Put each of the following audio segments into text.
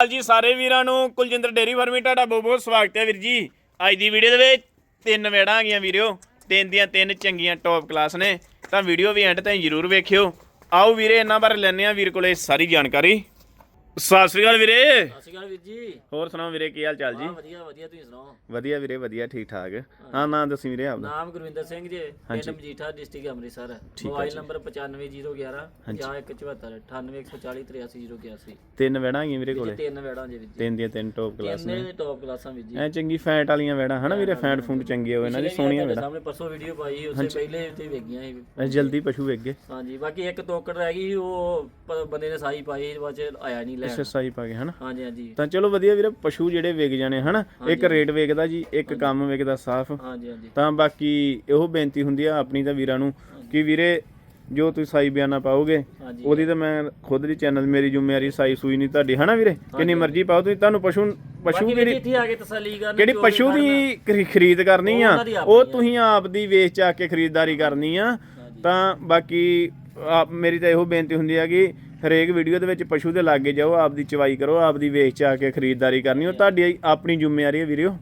ਹਾਲ ਜੀ, ਸਾਰੇ ਵੀਰਾਂ ਨੂੰ ਕੁਲਜਿੰਦਰ ਡੇਰੀ ਫਾਰਮੀ, ਤੁਹਾਡਾ ਬਹੁਤ ਬਹੁਤ ਸਵਾਗਤ ਹੈ ਵੀਰ ਜੀ। ਅੱਜ ਦੀ ਵੀਡੀਓ ਦੇ ਵਿੱਚ ਤਿੰਨ ਵੇੜਾਂ ਆ ਗਈਆਂ ਵੀਰਿਓ। ਤਿੰਨ ਦੀਆਂ ਤਿੰਨ ਚੰਗੀਆਂ ਟੌਪ ਕਲਾਸ ਨੇ। ਤਾਂ ਵੀਡੀਓ ਵੀ ਐਂਡ ਤਾਈਂ ਜ਼ਰੂਰ ਵੇਖਿਓ। ਆਓ ਵੀਰੇ, ਇਹਨਾਂ ਬਾਰੇ ਲੈਣੇ ਆ ਵੀਰ ਕੋਲੇ ਸਾਰੀ ਜਾਣਕਾਰੀ। ਸਤਿ ਸ੍ਰੀ ਅਕਾਲ ਵੀਰੇ। ਸ਼੍ਰੀ ਅਕਾਲ ਵੀਰ ਜੀ। ਹੋਰ ਸੁਣਾਓ ਵੀਰੇ ਕੀ ਹਾਲ ਚਾਲ ਜੀ? ਵਧੀਆ ਵਧੀਆ ਤੁਸੀਂ ਸੁਣਾਓ? ਵਧੀਆ ਵੀਰੇ ਵਧੀਆ ਠੀਕ ਠਾਕ। ਹਾਂ। ਨਾਂ ਦੱਸੀ ਵੀਰੇ ਆਪਦਾ। ਨਾਮ ਗੁਰਵਿੰਦਰ ਸਿੰਘ ਜੀ ਪਿੰਡ Majitha district Amritsar. Mobile number 95011 5174 9814438081 ਤਿੰਨ ਵੇੜਾਂ ਆ ਗਈਆਂ ਵੀਰੇ ਕੋਲੇ? ਤਿੰਨ ਵੈੜਾਂ ਜੀ ਵੀਰ ਜੀ। ਤਿੰਨ ਦੀਆਂ ਤਿੰਨ ਟੌਪ ਕਲਾਸ ਤਿੰਨੇ ਟੌਪ ਕਲਾਸਾਂ ਵੀਰ ਜੀ। ਐ ਚੰਗੀ ਫੈਟ ਵਾਲੀਆਂ ਵੇੜਾਂ ਹਨਾ ਵੀਰੇ? ਫੈਟ ਫੂਡ ਚੰਗੀ ਹੋਵੇ ਇਹਨਾਂ ਦੀ ਸੋਹਣੀਆਂ ਵੇੜਾਂ। ਸਾਹਮਣੇ ਪਰਸੋਂ ਵੀਡੀਓ ਪਾਈ ਉਸੇ ਪਹਿਲੇ ਤੇ ਵੇਖੀਆਂ ਸੀ ਜਲਦੀ ਪਸ਼ੂ ਵੇਖ ਗਏ। ਹਾਂਜੀ ਬਾਕੀ ਇੱਕ ਤੋਕੜ ਰਹਿ ਗਈ ਉਹ ਬੰਦੇ ਨੇ ਸਾਈ ਪਾਈ ਬਾਅਦ ਚ ਆਇਆ ਨਹੀਂ ਲੈਣ। ਸਸਾਈ ਪਾ ਕੇ ਹਨਾ? ਹਾਂਜੀ ਹਾਂਜੀ। ਤਾਂ ਚਲੋ ਵਧੀਆ ਵੀਰੇ ਪਸ਼ੂ ਜਿਹੜੇ ਵਿਕ ਜਾਣੇ ਹਨਾ? ਇੱਕ ਰੇਟ ਵੇਖਦਾ ਜੀ ਇੱਕ ਕੰਮ ਵੇਖਦਾ ਸਾਫ਼। ਹਾਂਜੀ ਹਾਂਜੀ। ਤਾਂ ਬਾਕੀ ਇਹੋ ਬੇਨਤੀ ਹੁੰਦੀ ਆ ਆਪਣੀ ਤਾਂ ਵੀਰਾਂ ਨੂੰ ਕਿ ਵੀਰੇ ਜੋ ਤੁਸੀਂ ਸਾਈ ਬਿਆਨਾ ਪਾਓਗੇ ਹਾਂਜੀ। ਉਹਦੀ ਤਾਂ ਮੈਂ ਖੁਦ ਦੀ ਚੈਨਲ ਮੇਰੀ ਜ਼ਿੰਮੇਵਾਰੀ ਸਾਈ ਸੂਈ ਨਹੀਂ ਤੁਹਾਡੀ ਹਨਾ ਵੀਰੇ? ਕਿੰਨੀ ਮਰਜ਼ੀ ਪਾਓ ਤੁਸੀਂ ਤੁਹਾਨੂੰ ਪਸ਼ੂ ਪਸ਼ੂ ਬਾਕੀ ਵੀਰ ਕਿਹੜੀ ਜੀ ਇੱਥੇ ਆ ਕੇ ਤਸੱਲੀ ਕਰਨ ਕਿਹੜੀ ਪਸ਼ੂ ਦੀ ਖਰੀ- ਖਰੀਦ ਕਰਨੀ ਆ ਉਹਨਾਂ ਦੀ ਆਪਣੀ ਉਹ ਤੁਸੀਂ ਆਪ ਦੀ ਵੇਚ ਚਾ ਕੇ ਖਰੀਦਦਾਰੀ ਕਰਨੀ ਆ। ਤਾਂ ਬਾਕੀ ਆਪ ਮੇਰੀ ਤਾਂ ਇਹੋ ਬੇਨਤੀ ਹੁੰਦੀ ਆ ਕਿ ਹਰੇਕ ਵੀਡੀਓ ਦੇ ਵਿੱਚ ਪਸ਼ੂ ਦੇ ਲਾਗੇ ਜਾਓ ਆਪ ਦੀ ਚਵਾਈ ਕਰੋ ਆਪ ਦੀ ਵੇਚ ਚਾ ਕੇ ਖਰੀਦਦਾਰੀ ਕਰਨੀ ਉਹ ਤੁਹਾਡੀ ਆਪਣੀ ਜ਼ਿੰਮੇਵਾਰੀ ਹੈ ਵੀਰਿਓ।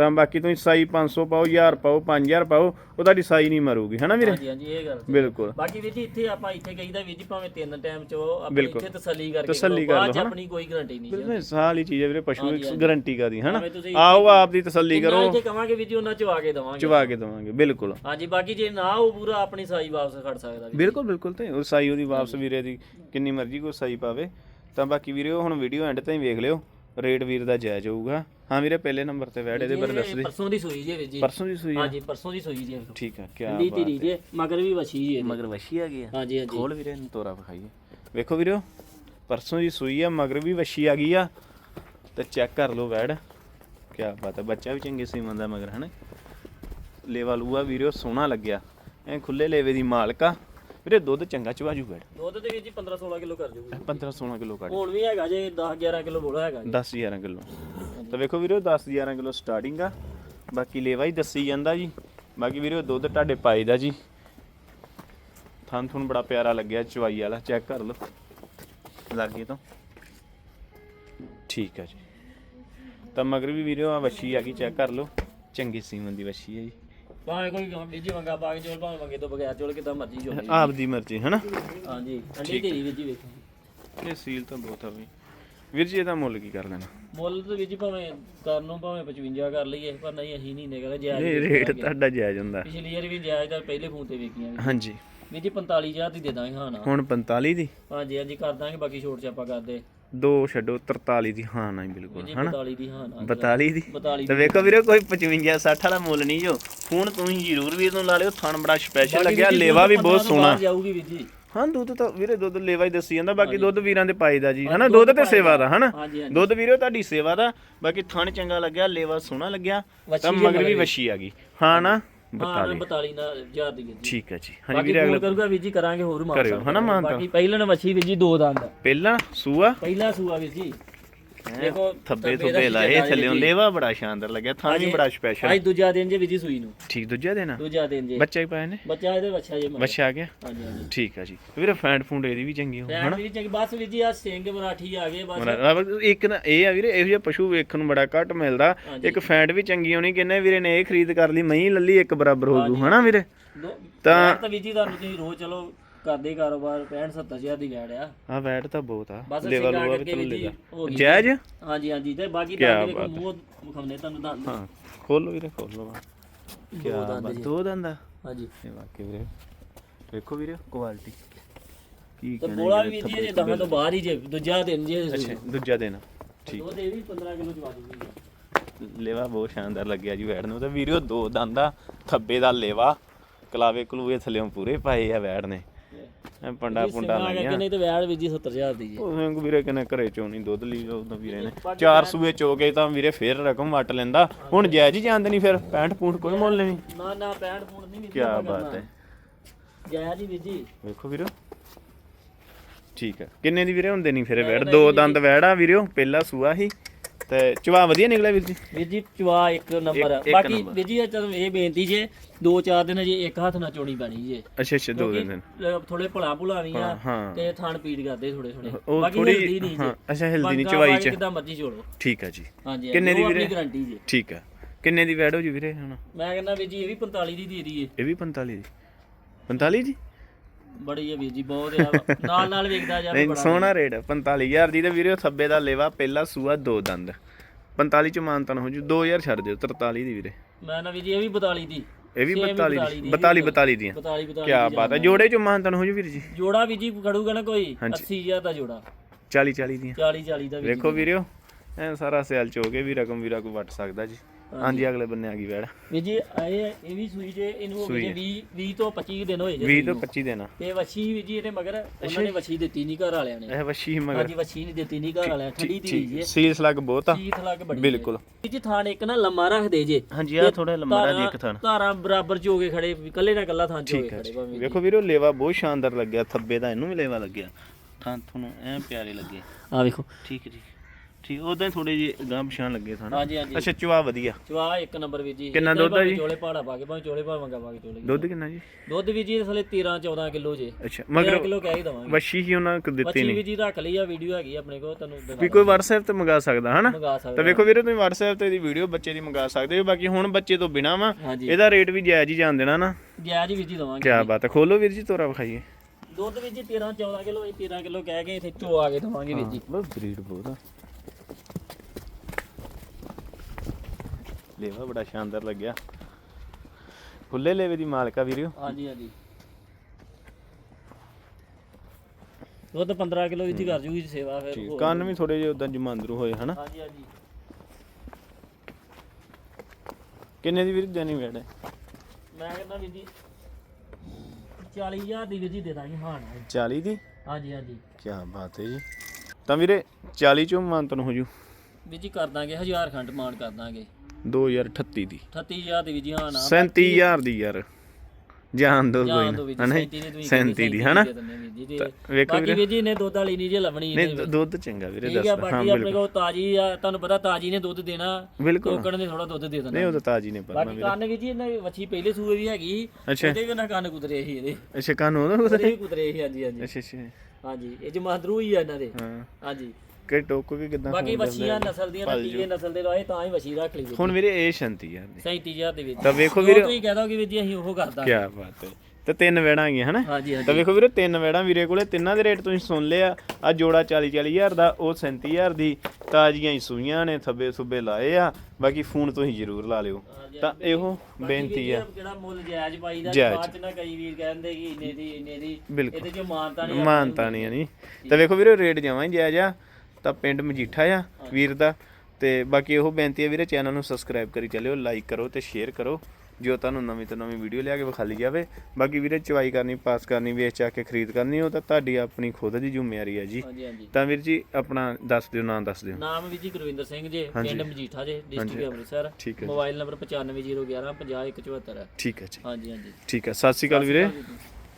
ਤਾਂ ਬਾਕੀ ਤੁਸੀਂ ਸਾਈ 500 ਪਾਓ 1000 ਪਾਓ 5000 ਪਾਓ ਉਹ ਤੁਹਾਡੀ ਸਾਈ ਨਹੀਂ ਮਰੂਗੀ ਹਨਾ ਵੀਰੇ? ਹਾਂਜੀ ਹਾਂਜੀ ਇਹ ਗੱਲ। ਬਿਲਕੁਲ। ਬਾਕੀ ਵੀਰ ਜੀ ਇੱਥੇ ਆਪਾਂ ਇੱਥੇ ਕਹੀਦਾ ਵੀਰ ਜੀ ਭਾਵੇਂ ਤਿੰਨ ਟਾਈਮ ਚ ਬਿਲਕੁਲ। ਇੱਥੇ ਤਸੱਲੀ ਕਰਕੇ ਤਸੱਲੀ ਕਰੋ, ਲਓ। ਆਪਣੀ ਕੋਈ ਗਾਰੰਟੀ ਨਹੀਂ ਜੀ। ਬਿਲਕੁਲ ਸਾਲ ਹੀ ਚੀਜ਼ ਹੈ ਵੀਰੇ ਪਸ਼ੂ ਹਾਂਜੀ। ਗਾਰੰਟੀ ਕਾਦੀ ਹਨਾ? ਆਓ ਆਪ ਦੀ ਤਸੱਲੀ ਕਰੋ। ਇੱਥੇ ਕਵਾਂਗੇ ਵੀਰ ਜੀ ਉਹਨਾਂ ਚਵਾ ਕੇ ਦਵਾਂਗੇ। ਚਵਾ ਕੇ ਦਵਾਂਗੇ ਬਿਲਕੁਲ। ਹਾਂਜੀ ਬਾਕੀ ਜੇ ਨਾ ਉਹ ਪੂਰਾ ਆਪਣੀ ਸਾਈ ਵਾਪਸ ਖੜ ਸਕਦਾ ਬਿਲਕੁਲ ਬਿਲਕੁਲ ਤੇ ਉਹ ਸਾਈ ਉਹਦੀ ਵਾਪਸ ਵੀਰੇ ਦੀ ਕਿੰਨੀ ਮਰਜ਼ੀ ਕੋਈ ਸਾਈ ਪਾਵੇ। ਤਾਂ ਬਾਕੀ ਵੀਰੇ ਉਹ ਹੁਣ ਵੀਡੀਓ ਐਂਡ ਤਾਈਂ ਵੇਖ ਲਿਓ। ਰੇਟ ਵੀਰ ਦਾ ਜਾਇਜ਼ ਹੋਊਗਾ। ਹਾਂ ਵੀਰੇ ਪਹਿਲੇ ਨੰਬਰ ਤੇ ਵੈੜ ਇਹਦੇ ਬਾਰੇ ਦੱਸ ਦੇ। ਪਰਸੋਂ ਦੀ ਸੂਈ ਜੀ ਵੀਰ ਜੀ। ਪਰਸੋਂ ਦੀ ਸੂਈ ਆ? ਹਾਂਜੀ ਪਰਸੋਂ ਦੀ ਸੂਈ ਜੀ। ਠੀਕ ਆ ਕੀ ਠੰਡੀ ਧੀਰੀ ਜੇ ਮਗਰ ਵੀ ਵਛੀ ਜੀ ਇਹਦੀ। ਮਗਰ ਵਸ਼ੀ ਆ ਗਈ ਆ? ਹਾਂਜੀ ਹਾਂਜੀ। ਖੋਲ ਵੀਰੇ ਨੂੰ ਤੋਰਾ ਵਿਖਾਈਏ। ਵੇਖੋ ਵੀਰੋ ਪਰਸੋਂ ਦੀ ਸੂਈ ਆ ਮਗਰ ਵੀ ਵਸ਼ੀ ਆ ਗਈ ਆ। ਤੇ ਚੈੱਕ ਕਰ ਲਓ ਵੈੜ ਕੀ ਬਾਤ ਹੈ ਬੱਚਾ ਵੀ ਚੰਗੇ ਸੀਮਨ ਦਾ ਮਗਰ ਹਨਾ? ਲੇਵਾ ਲੂਆ ਵੀਰੋ ਸੋਹਣਾ ਲੱਗਿਆ। ਐ ਖੁੱਲੇ ਲੇਵੇ ਦੀ ਮਾਲਕਾ ਵੀਰੇ ਦੁੱਧ ਚੰਗਾ ਚਵਾਜੂ ਵੈੜ ਦੁੱਧ ਦੇ ਜੀ 15 16 ਕਿਲੋ ਕਰ ਜੂਗੀ 15 16 ਕਿਲੋ ਕੱਢ ਹੁਣ ਵੀ ਹੈਗਾ ਜੇ 10 11 ਕਿਲੋ ਬੋਲਾ ਹੈਗਾ ਜੀ। 10 11 ਕਿਲੋ। ਤਾਂ ਵੇਖੋ ਵੀਰੋ 10 11 ਕਿਲੋ ਸਟਾਰਟਿੰਗ ਆ। ਬਾਕੀ ਲੇਵਾ ਹੀ ਦੱਸੀ ਜਾਂਦਾ ਜੀ। ਬਾਕੀ ਵੀਰੋ ਦੁੱਧ ਤੁਹਾਡੇ ਪਾਈ ਦਾ ਜੀ। ਥਣ ਥੁਣ ਬੜਾ ਪਿਆਰਾ ਲੱਗਿਆ ਚਵਾਈ ਵਾਲਾ। ਚੈੱਕ ਕਰ ਲਓ। ਲਾਗੇ ਤੋਂ। ਠੀਕ ਆ ਜੀ। ਤਾਂ ਮਗਰ ਵੀ ਵੀਰੋ ਆ ਵੱਛੀ ਆ ਗਈ ਚੈੱਕ ਕਰ ਲਓ। ਚੰਗੀ ਸੀਮਨ ਦੀ ਵੱਛੀ ਹੈ ਜੀ। ਭਾਵੇਂ ਕੋਈ ਵੀਰ ਜੀ ਮੰਗਾ ਪਾ ਕੇ ਚੋਲ ਭਾਵੇਂ ਮੰਗੇ ਤੋਂ ਬਗੈਰ ਚੋਲ ਕਿਦਾਂ ਮਰਜ਼ੀ ਚੋਲ ਆਪ ਦੀ ਮਰਜ਼ੀ ਹਨਾ? ਹਾਂਜੀ ਠੰਡੀ ਧੀਰੀ ਵੀਰ ਜੀ ਵੇਖੋ। ਇਹ ਸੀਲ ਤਾਂ ਬਹੁਤ ਆ ਵੀ ਵੀਰ ਜੀ ਇਹਦਾ ਮੁੱਲ ਕੀ ਕਰ ਲੈਣਾ? ਮੁੱਲ ਤੇ ਵੀਰ ਜੀ ਭਾਵੇਂ ਕਰਨ ਨੂੰ ਭਾਵੇਂ 55 ਕਰ ਲਈਏ ਪਰ ਨਹੀਂ ਅਸੀਂ ਨਹੀਂ ਨਿਕਲਦੇ ਜਾਇਜ਼ ਇਹ ਰੇਟ ਤੁਹਾਡਾ ਜਾਇਜ਼ ਹੁੰਦਾ। ਪਿਛਲੀ ਵਾਰ ਵੀ ਜਾਇਜ਼ ਦਾ ਪਹਿਲੇ ਫੋਨ ਤੇ ਵੇਖੀਆਂ ਹਾਂਜੀ। ਵੀਰ ਜੀ 45000 ਦੀ ਦੇ ਦਾਂਗੇ ਹਾਂ ਨਾ। ਹੁਣ 45 ਦੀ? ਹਾਂਜੀ ਹਾਂਜੀ ਕਰ ਦਾਂਗੇ ਬਾਕੀ ਛੋਟ ਛਾਪਾ ਕਰਦੇ। ਦੋ ਛੱਡੋ 43 ਦੀ ਹਾਂ ਨਾ ਬਿਲਕੁਲ ਜੀ ਹਨਾ? 42 ਦੀ ਹਾਂ ਨਾ 42 ਦੀ? 42 ਤੇ ਵੇਖੋ ਵੀਰੇ ਕੋਈ 55 60 ਵਾਲਾ ਮੁੱਲ ਨਹੀਂ ਜੋ। ਹੁਣ ਤੁਸੀਂ ਜ਼ਰੂਰ ਵੀਰ ਨੂੰ ਲਾ ਲਿਓ ਥਣ ਬੜਾ ਸਪੈਸ਼ਲ ਲੱਗਿਆ ਲੇਵਾ ਵੀ ਬਹੁਤ ਸੋਹਣਾ। ਜਾਊਗੀ ਵੀਰ ਜੀ। ਹਾਂ ਦੁੱਧ ਤਾਂ ਵੀਰੇ ਦੁੱਧ ਲੇਵਾ ਹੀ ਦੱਸੀ ਜਾਂਦਾ ਬਾਕੀ ਦੁੱਧ ਵੀਰਾਂ ਦੇ ਪਾਈ ਦਾ ਜੀ ਹਨਾ? ਦੁੱਧ ਤੇ ਸੇਵਾ ਦਾ। ਹਨਾ? ਦੁੱਧ ਵੀਰੇ ਤੁਹਾਡੀ ਸੇਵਾ ਦਾ। ਬਾਕੀ ਥਣ ਚੰਗਾ ਲੱਗਿਆ ਲੇਵਾ ਸੋਹਣਾ ਲੱਗਿਆ ਤਾਂ ਮਗਰ ਵੀ ਵਸ਼ੀ ਆ ਗਈ। ਹਾਂ ਨਾ? 42 42 ਨਾਲ ਹਜ਼ਾਰ ਦੀ ਠੀਕ ਹੈ ਜੀ। ਹਾਂਜੀ ਵੀਰੇ ਅਗਲਾ ਕਰੂਗਾ ਵੀਰ ਜੀ ਕਰਾਂਗੇ ਹੋਰ ਮਾਰ ਕਰਿਓ, ਹਨਾ ਮਾਨ ਤਾਂ। ਬਾਕੀ ਪਹਿਲਾਂ ਵੱਛੀ ਵੀਰ ਜੀ ਦੋ ਦੰਦ। ਪਹਿਲਾ ਸੂਆ? ਪਹਿਲਾ ਸੂਆ ਵੀਰ ਜੀ। ਦੇਖੋ ਥੱਬੇ ਥੁੱਬੇ ਲਾਏ ਥੱਲੇੋਂ ਲੇਵਾ ਬੜਾ ਸ਼ਾਨਦਾਰ ਲੱਗਿਆ ਥਣ ਵੀ ਬੜਾ ਸਪੈਸ਼ਲ ਅੱਜ ਦੂਜਾ ਦਿਨ ਜੇ ਵੀਰ ਜੀ ਸੂਈ ਨੂੰ। ਠੀਕ ਦੂਜਾ ਦੇਣਾ ਦੂਜਾ ਦਿਨ ਜੇ। ਬੱਚਾ ਹੀ ਪਾਏ ਨੇ? ਬੱਚਾ ਇਹਦੇ ਬੱਚਾ ਜੇ। ਬੱਚਾ ਆ ਗਿਆ? ਹਾਂਜੀ ਹਾਂਜੀ। ਠੀਕ ਆ ਜੀ। ਵੀਰੇ ਫੈਂਡ ਫੂਡ ਇਹਦੀ ਵੀ ਚੰਗੀ ਹੋ ਭੈਣ ਵੀਰ ਚੰਗੀ ਬਸ ਜੀ ਆ ਸਿੰਘ ਮਰਾਠੀ ਆ ਗਏ ਬਸ। ਇੱਕ ਨਾ ਇਹ ਆ ਵੀਰੇ ਇਹੋ ਜਿਹਾ ਪਸ਼ੂ ਵੇਖਣ ਨੂੰ ਬੜਾ ਘੱਟ ਮਿਲਦਾ। ਇੱਕ ਫੈਂਡ ਵੀ ਚੰਗੀ ਹੋਣੀ ਕਿੰਨੇ ਵੀਰੇ ਨੇ ਇਹ ਖਰੀਦ ਕਰ ਲਈ ਮਹੀਂ ਲੱਲੀ ਇੱਕ ਬਰਾਬਰ ਹੋ ਜੂ ਹਨਾ ਵੀਰੇ? ਤਾਂ- ਤਾਂ ਜੀ ਤੁਹਾਨੂੰ ਤੁਸੀਂ ਰੋਜ਼ ਚਲੋ ਕਰਦੇ ਕਾਰੋਬਾਰ 65 70 ਹਜ਼ਾਰ ਦੀ ਵੈੜ ਆ। ਆ ਵੈਟ ਤਾਂ ਬਹੁਤ ਆ। ਬਸ ਉਹ ਵੀ ਵੀਰ ਤੁੱਲੇ ਹੋ ਗਈ। ਜਾਇਜ਼? ਹਾਂਜੀ ਹਾਂਜੀ ਤੇ ਬਾਕੀ ਬਾਤ ਮੂੰਹ ਮੁਖਮਨੇ ਤੁਹਾਨੂੰ ਦੰਦ ਹਾਂ ਖੋਲੋ ਵੀਰੇ ਖੋਲੋ ਕੀ ਬਾਤ। ਦੋ ਦੰਦਾ ਹਾਂਜੀ। ਇਹ ਵਾਕਈ ਵੀਰੇ ਵੇਖੋ ਵੀਰੇ ਕੁਆਲਿਟੀ ਕੀ ਤੇ ਕਹਿਣਾ ਬੋਲਾ ਵੀ ਜੀ ਦਹਾਂ ਤੋਂ ਬਾਹਰ ਹੀ ਜੇ ਦੂਜਾ ਦਿਨ ਜੇ ਅੱਛਾ ਦੂਜਾ ਦਿਨ ਠੀਕ। ਉਹ ਦੇ ਵੀ 15 ਕਿਲੋ ਚਵਾ ਦੂਗੀ ਲੇਵਾ ਬਹੁਤ ਸ਼ਾਨਦਾਰ ਲੱਗਿਆ ਜੀ ਵੈੜ ਨੂੰ। ਤੇ ਵੀਡੀਓ ਦੋ ਦੰਦਾ ਥੱਬੇ ਦਾ ਲੇਵਾ। ਕਲਾਵੇ ਕਲੂਵੇ ਥੱਲੇੋਂ ਪੂਰੇ ਪਾਏ ਆ ਵੈੜ ਨੇ। ਐ ਪੰਡਾ ਪੁੰਡਾ ਆ ਨਹੀਂ ਤੇ ਵੈੜ ਵੀ ਜੀ 70 ਹਜ਼ਾਰ ਦੀ ਜੀ। ਉਹ ਸਿੰਘ ਵੀਰੇ ਕਿਨੇ ਘਰੇ ਚੋਂ ਨਹੀਂ ਦੁੱਧ ਲਈ ਉਹਦਾ ਵੀਰੇ ਨੇ। ਚਾਰ ਸੂਏ ਚੋ ਕੇ ਤਾਂ ਵੀਰੇ ਫੇਰ ਰਕਮ ਵਟ ਲੈਂਦਾ। ਹੁਣ ਜਾਇਜ਼ ਹੀ ਜਾਂਦੇ ਨਹੀਂ ਫਿਰ। 65 ਪੂੰਡ ਕੋਈ ਮੁੱਲ ਨਹੀਂ। ਨਾ ਨਾ 65 ਫੂਟ ਨਹੀਂ ਕੀ ਬਾਤ ਹੈ। ਜਾਇਆ ਜੀ ਵੀਰ ਜੀ। ਵੇਖੋ ਵੀਰੋ। ਠੀਕ ਹੈ। ਕਿੰਨੇ ਦੀ ਵੀਰੇ ਹੁੰਦੇ ਨਹੀਂ ਫਿਰ ਵੈੜ ਦੋ ਦੰਦ ਵੈੜ ਵੀਰਿਓ ਪਹਿਲਾ ਸੂਆ ਹੀ। ਤੇ ਚਵਾ ਵਧੀਆ ਨਿਕਲਿਆ ਵੀਰ ਜੀ? ਵੀਰ ਜੀ ਚਵਾ ਇੱਕ ਨੰਬਰ ਆ। ਇੱਕ- ਇੱਕ ਬਾਕੀ। ਵੀਰ ਜੀ ਚਲੋ ਇਹ ਬੇਨਤੀ ਜੇ ਦੋ ਚਾਰ ਦਿਨ ਜੇ ਇੱਕ ਹੱਥ ਨਾਲ ਚੋਣੀ ਪੈਣੀ ਜੇ। ਅੱਛਾ ਅੱਛਾ ਦੋ ਦਿਨ। ਥੋੜੇ ਭਲਾ ਭੁਲਾ ਨਹੀਂ ਆ ਹਾਂ। ਤੇ ਥਣ ਪੀੜ ਕਰਦੇ ਥੋੜੇ ਥੋੜੇ ਉਹ ਬਾਕੀ ਥੋੜੀ ਹਿਲਦੀ ਨਹੀਂ ਹਾਂ ਜੇ। ਅੱਛਾ ਹਿਲਦੀ ਨਹੀਂ ਚਵਾਈ ਚ। ਕਿੱਦਾਂ ਮਰਜ਼ੀ ਚੋਲੋ ਠੀਕ ਆ ਜੀ। ਹਾਂਜੀ ਕਿੰਨੇ ਦੀ ਵੀਰੇ? ਗਾਰੰਟੀ ਜੇ। ਠੀਕ ਆ। ਕਿੰਨੇ ਦੀ ਵੈਡ ਹੋ ਜੀ ਵੀਰੇ ਹੁਣ? ਮੈਂ ਕਹਿੰਦਾ ਵੀਰ ਜੀ ਇਹ ਵੀ 45 ਦੀ ਦੇ ਦਈਏ। ਇਹ ਵੀ 45 ਦੀ। 45 ਜੀ ਬੜੀ ਹੈ ਵੀਰ ਜੀ ਬਹੁਤ ਆ ਨਾਲ ਨਾਲ ਵੇਖਦਾ ਜਾ ਨਹੀਂ ਸੋਹਣਾ ਰੇਟ ਹੈ 45000 ਦੀ ਤੇ ਵੀਰੇ ਥੱਬੇ ਦਾ ਲੇਵਾ ਪਹਿਲਾ ਸੂਆ ਦੋ ਦੰਦ। 45 ਚ ਮਾਨਤਨ ਹੋ ਜੂ 2000 ਛੱਡ ਦਿਓ 43 ਦੀ ਵੀਰੇ। ਮੈਂ ਨਾ ਵੀਰ ਜੀ ਇਹ ਵੀ 42 ਦੀ। ਇਹ ਵੀ Same 42 42 ਦੀ ਦੀ, 42 42 ਦੀਆਂ। 42 42 ਕੀ ਬਾਤ ਹੈ ਜੋੜੇ ਚ ਮਾਨਤਨ ਹੋ ਜੂ ਵੀਰ ਜੀ? ਜੋੜਾ ਵੀਰ ਜੀ ਖੜੂਗਾ ਨਾ ਕੋਈ ਹਾਂਜੀ। 80000 ਦਾ ਜੋੜਾ। 40 40 ਦੀਆਂ। 40 40 ਦਾ ਵੀਰ ਵੇਖੋ ਵੀਰਿਓ ਐ ਸਾਰਾ ਸਿਆਲ ਚੋਗੇ ਵੀ ਰਕਮ ਵੀਰਾ ਕੋਈ ਵੱਟ ਸਕਦਾ ਜੀ। ਹਾਂਜੀ। ਅਗਲੇ ਬੰਨੇ ਆ ਗਈ ਵੈੜ ਵੀਰ ਜੀ ਇਹ ਇਹ ਵੀ ਸੂਈ ਜੇ ਇਹਨੂੰ ਹੋ ਗਏ 20 20 ਤੋਂ 25 ਦਿਨ ਹੋਏ ਜੇ 20 ਸੂਈ ਤੋਂ ਨੂੰ। 25 ਦੇਣਾ ਤੇ ਵਛੀ ਵੀ ਜੀ ਇਹਦੇ ਮਗਰ ਉਹਨਾਂ ਨੇ ਵਛੀ ਦਿੱਤੀ ਨਹੀਂ ਘਰ ਵਾਲਿਆਂ ਨੇ। ਇਹ ਵਸ਼ੀ ਮਗਰ। ਹਾਂਜੀ ਵਛੀ ਨਹੀਂ ਦਿੱਤੀ ਨਹੀਂ ਘਰ ਵਾਲਿਆਂ ਠੰਡੀ ਧੀ ਜੀ ਸੀਲ ਸਲੱਗ ਬਹੁਤ ਆ। ਚੀਥ ਲੱਗ ਬੜੀ ਬਿਲਕੁਲ। ਜੀ ਥਾਣ ਇੱਕ ਨਾ ਲੰਮਾ ਰੱਖਦੇ ਜੇ। ਹਾਂਜੀ ਆ ਥੋੜਾ ਲੰਮਾ ਦੀ ਇੱਕ ਥਣ ਧਾਰਾਂ ਬਰਾਬਰ ਚ ਹੋ ਕੇ ਖੜੇ ਇਕੱਲੇ ਨਾ ਇਕੱਲਾ ਥਾਂ ਚ ਹੋ ਕੇ ਠੀਕ ਖੜੇ ਭਾਵੇਂ ਵੇਖੋ ਵੀਰੋ ਲੇਵਾ ਬਹੁਤ ਸ਼ਾਨਦਾਰ ਲੱਗਿਆ ਥੱਬੇ ਦਾ ਇਹਨੂੰ ਵੀ ਲੇਵਾ ਲੱਗਿਆ। ਥਾਂ ਤੁਹਾਨੂੰ ਐ ਪਿਆਰੇ ਲੱਗੇ। ਆ ਵੇਖੋ। ਠੀਕ ਹੈ ਜੀ। ਠੀਕ ਉਦਾਂ ਥੋੜੇ ਜੀ ਗਾਂ ਪਛਾਣ ਲੱਗੇ ਹਾਂਜੀ ਹਾਂਜੀ। ਅੱਛਾ ਚਵਾ ਵਧੀਆ। ਚਵਾ ਇੱਕ ਨੰਬਰ ਵੀਰ ਜੀ। ਕਿੰਨਾ ਹੀ ਦੁੱਧ ਆ ਭਾਵੇਂ ਜੀ? ਚੋਲੇ ਪਹਾੜਾ ਪਾ ਕੇ ਭਾਵੇਂ ਚੋਲੇ ਭਾਵੇਂ ਕੇ ਚੋਲੇ ਦੁੱਧ ਕਿੰਨਾ ਜੀ? ਦੁੱਧ ਵੀ ਜੀ ਥਲੇ 13 14 ਕਿਲੋ ਜੇ। ਅੱਛਾ 13 ਮਗਰ ਕਿਲੋ ਕਹਿ ਹੀ ਦਵਾਂਗੇ। ਵਸ਼ੀ ਹੀ ਉਹਨਾਂ ਕੋ ਦਿੱਤੀ ਨਹੀਂ। ਵੀ ਜੀ ਰੱਖ ਲਈ ਆ ਵੀਡੀਓ ਹੈਗੀ ਆਪਣੇ ਕੋਲ ਤੁਹਾਨੂੰ ਵੀ ਕੋਈ WhatsApp ਤੇ ਮੰਗਾ ਸਕਦਾ ਹਨਾ? ਤਾਂ ਵੇਖੋ ਵੀਰੇ ਤੁਸੀਂ WhatsApp ਤੇ ਇਹਦੀ ਵੀਡੀਓ ਬੱਚੇ ਦੀ ਮੰਗਾ ਸਕਦੇ ਹੋ ਬਾਕੀ ਹੁਣ ਬੱਚੇ ਤੋਂ ਬਿਨਾ ਵਾ ਇਹਦਾ ਰੇਟ ਵੀ ਜਾਇਜ਼ ਹੀ ਜਾਣ ਦੇਣਾ ਨਾ। ਜਾਇਜ਼ ਵੀਰ ਜੀ ਦਵਾਂਗੇ। ਕੀ ਬਾਤ ਹੈ ਖੋਲੋ ਵੀਰ ਜੀ ਤੋਰਾ ਵਿਖਾਈਏ। ਦੁੱਧ ਵੀ ਜੀ 13 14 ਕਿਲੋ ਇਹ 13 ਕਿਲੋ ਕਹਿ ਕੇ ਇੱਥੇ ਚੋ ਆ ਕੇ ਦਵਾਂਗੇ ਵੀਰ ਜੀ। ਬਰੀਡ ਬਹੁਤ ਆ। ਲੇਵਾ ਬੜਾ ਸ਼ਾਨਦਾਰ ਲੱਗਿਆ। ਖੁੱਲੇ ਲੇਵੇ ਦੀ ਮਾਲਕਾ ਵੀਰਿਓ। ਹਾਂਜੀ ਹਾਂਜੀ। ਦੁੱਧ 15 ਕਿਲੋ ਇੱਥੇ ਕਰ ਜੂਗੀ ਸੇਵਾ ਫਿਰ। ਹੋਰ। ਕੰਨ ਵੀ ਥੋੜੇ ਜਿਹਾ ਉਦਾਂ ਜਮਾਂਦਰੂ ਹੋਏ ਹਨਾ? ਹਾਂਜੀ ਹਾਂਜੀ। ਕਿੰਨੇ ਦੀ ਵੀਰ ਦੇਣੀ ਵੇੜ? ਹੈ ਮੈਂ ਕਹਿੰਦਾ ਵੀਰ ਜੀ 40000 ਦੀ ਵੀਰ ਜੀ ਦੇ ਦਾਂਗੇ ਹਾਂ ਨਾ 40 ਦੀ? ਹਾਂਜੀ ਹਾਂਜੀ। ਕੀ ਬਾਤ ਹੈ ਜੀ। ਤਾਂ ਵੀਰੇ 40 ਚੋਂ ਮਾਨਤਨ ਹੋ ਜੂ। ਵੀਰ ਜੀ ਕਰ ਦਾਂਗੇ 1000 ਖੰਡ ਮਾਨ ਕਰ ਦਾਂਗੇ। 2038 ਦੀ। 38000 ਦੀ ਵੀਰ ਜੀ ਹਾਂ ਨਾ 37000 ਦੀ ਯਾਰ। ਜਾਨ ਦੋ ਕੋਈ ਨਾ ਦੋ ਵੀਰ ਜੀ ਹਨਾ 37 ਦੀ ਤੁਸੀਂ 37 ਦੀ ਹਨਾ? ਦੇ ਵੇਖੋ ਬਾਕੀ ਵੀਰ। ਜੀ ਨੇ ਦੁੱਧ ਵਾਲੀ ਨਹੀਂ ਜੇ ਲੱਭਣੀ ਨਹੀਂ ਦੁ- ਦੁੱਧ ਚੰਗਾ ਵੀਰੇ ਦੱਸ। ਹਾਂ ਬਾਕੀ ਆਪਣੇ ਕੋਲ ਤਾਜੀ ਆ ਤੁਹਾਨੂੰ ਪਤਾ ਤਾਜੀ ਨੇ ਦੁੱਧ ਦੇਣਾ ਬਿਲਕੁਲ। ਟੋਕਣ ਨੇ ਥੋੜਾ ਦੁੱਧ ਦੇ ਦੇਣਾ। ਨਹੀਂ ਉਹ ਤਾਂ ਤਾਜੀ ਨੇ ਪਰਨਾ ਬਾਕੀ ਕੰਨ ਵੀ ਜੀ ਇਹਨਾਂ ਦੀ ਵੱਛੀ ਪਹਿਲੇ ਸੂਏ ਵੀ ਹੈਗੀ। ਇਹਦੇ ਵੀ ਨਾ ਕੰਨ ਕੁਤਰੇ ਸੀ ਇਹਦੇ। ਅੱਛਾ ਕੰਨ ਉਹਦਾ ਵੀ ਕੁਤਰੇ ਸੀ ਹਾਂਜੀ ਹਾਂਜੀ। ਅੱਛਾ ਅੱਛਾ। ਹਾਂਜੀ ਇਹ ਜਮਾਂਦਰੂ ਹੀ ਆ ਇਹਨਾਂ ਦੇ। ਹਾਂ। ਹਾਂਜੀ। ਕਿ ਟੋਕੋ ਕਿ ਕਿਦਾਂ ਬਾਕੀ ਵੱਛੀਆਂ ਨਸਲ ਦੀਆਂ ਨਾ ਟੀਕੇ ਨਸਲ ਦੇ ਲੋਏ ਤਾਂ ਹੀ ਵੱਛੀ ਰੱਖ ਲਈ ਹੁਣ ਵੀਰੇ ਇਹ ਸ਼ੰਤੀ ਦੀ 37000 ਦੇ ਵਿੱਚ। ਤਾਂ ਵੇਖੋ ਵੀਰੇ। ਤੁਸੀਂ ਕਹਿ ਦੋਗੇ ਵੀ ਜੀ ਅਸੀਂ ਉਹ ਕਰਦਾ ਕੀ ਬਾਤ ਹੈ। ਤੇ ਤਿੰਨ ਵੇੜਾਂ ਹੈਗੀਆਂ ਹਨਾ? ਹਾਂਜੀ ਹਾਂਜੀ। ਤਾਂ ਵੇਖੋ ਵੀਰੇ ਤਿੰਨ ਵੇੜਾਂ ਵੀਰੇ ਕੋਲੇ ਤਿੰਨਾਂ ਦੇ ਰੇਟ ਤੁਸੀਂ ਸੁਣ ਲਿਆ। ਆ ਜੋੜਾ 40 40000 ਦਾ ਉਹ 37000 ਦੀ। ਤਾਜ਼ੀਆਂ ਹੀ ਸੂਈਆਂ ਨੇ ਥੱਬੇ ਸੁੱਬੇ ਲਾਏ ਆ। ਬਾਕੀ ਫੋਨ ਤੁਸੀਂ ਜ਼ਰੂਰ ਲਾ ਲਿਓ। ਤਾਂ ਇਹੋ ਬੇਨਤੀ ਆ। ਜਿਹੜਾ ਮੁੱਲ ਜਾਇਜ਼ ਪਾਈਦਾ ਜਾਇਜ਼। ਬਾਅਦ ਚ ਨਾ ਕਈ ਵੀਰ ਕਹਿੰਦੇ ਕਿ ਇੰਨੇ ਦੀ ਇੰਨੇ ਦੀ। ਇਹਦੇ ਚ ਮਾਨਤਾ ਨਹੀਂ ਮਾਨਤਾ ਨਹੀਂ ਆ ਨਹੀਂ ਤਾਂ ਵੇਖੋ ਵੀਰੇ ਰੇਟ ਹੀ ਜਾਇਜ਼ ਆ। ਤਾਂ ਪਿੰਡ ਮਜੀਠਾ ਆ ਵੀਰ ਦਾ। ਤੇ ਬਾਕੀ ਇਹੋ ਬੇਨਤੀ ਹੈ ਵੀਰੇ ਚੈਨਲ ਨੂੰ ਸਬਸਕ੍ਰਾਈਬ ਕਰੀ ਚੱਲਿਓ ਲਾਈਕ ਕਰੋ ਤੇ ਸ਼ੇਅਰ ਕਰੋ। ਜੋ ਤੁਹਾਨੂੰ ਨਵੀਂ ਤੋਂ ਨਵੀਂ ਵੀਡੀਓ ਲਿਆ ਕੇ ਵਿਖਾਲੀ ਜਾਵੇ। ਬਾਕੀ ਵੀਰੇ ਚਵਾਈ ਕਰਨੀ ਪਾਸ ਕਰਨੀ ਵੇਚ ਚਾ ਕੇ ਖਰੀਦ ਕਰਨੀ ਉਹ ਤਾਂ ਤੁਹਾਡੀ ਆਪਣੀ ਖੁਦ ਦੀ ਜ਼ਿੰਮੇਵਾਰੀ ਹੈ ਜੀ। ਹਾਂਜੀ ਹਾਂਜੀ। ਤਾਂ ਵੀਰ ਜੀ ਆਪਣਾ ਦੱਸ ਦਿਓ ਨਾਂ ਦੱਸ ਦਿਓ। ਨਾਮ ਵੀ ਜੀ ਗੁਰਵਿੰਦਰ ਸਿੰਘ ਜੇ ਪਿੰਡ ਮਜੀਠਾ ਜੇ ਡਿਸਟ੍ਰਿਕਟ ਅੰਮ੍ਰਿਤਸਰ। ਠੀਕ ਹੈ। ਮੋਬਾਈਲ ਨੰਬਰ 9501150174 ਠੀਕ ਹੈ ਜੀ। ਹਾਂਜੀ ਹਾਂਜੀ। ਠੀਕ ਹੈ। ਸਤਿ ਸ਼੍ਰੀ ਅਕਾਲ ਵੀਰੇ।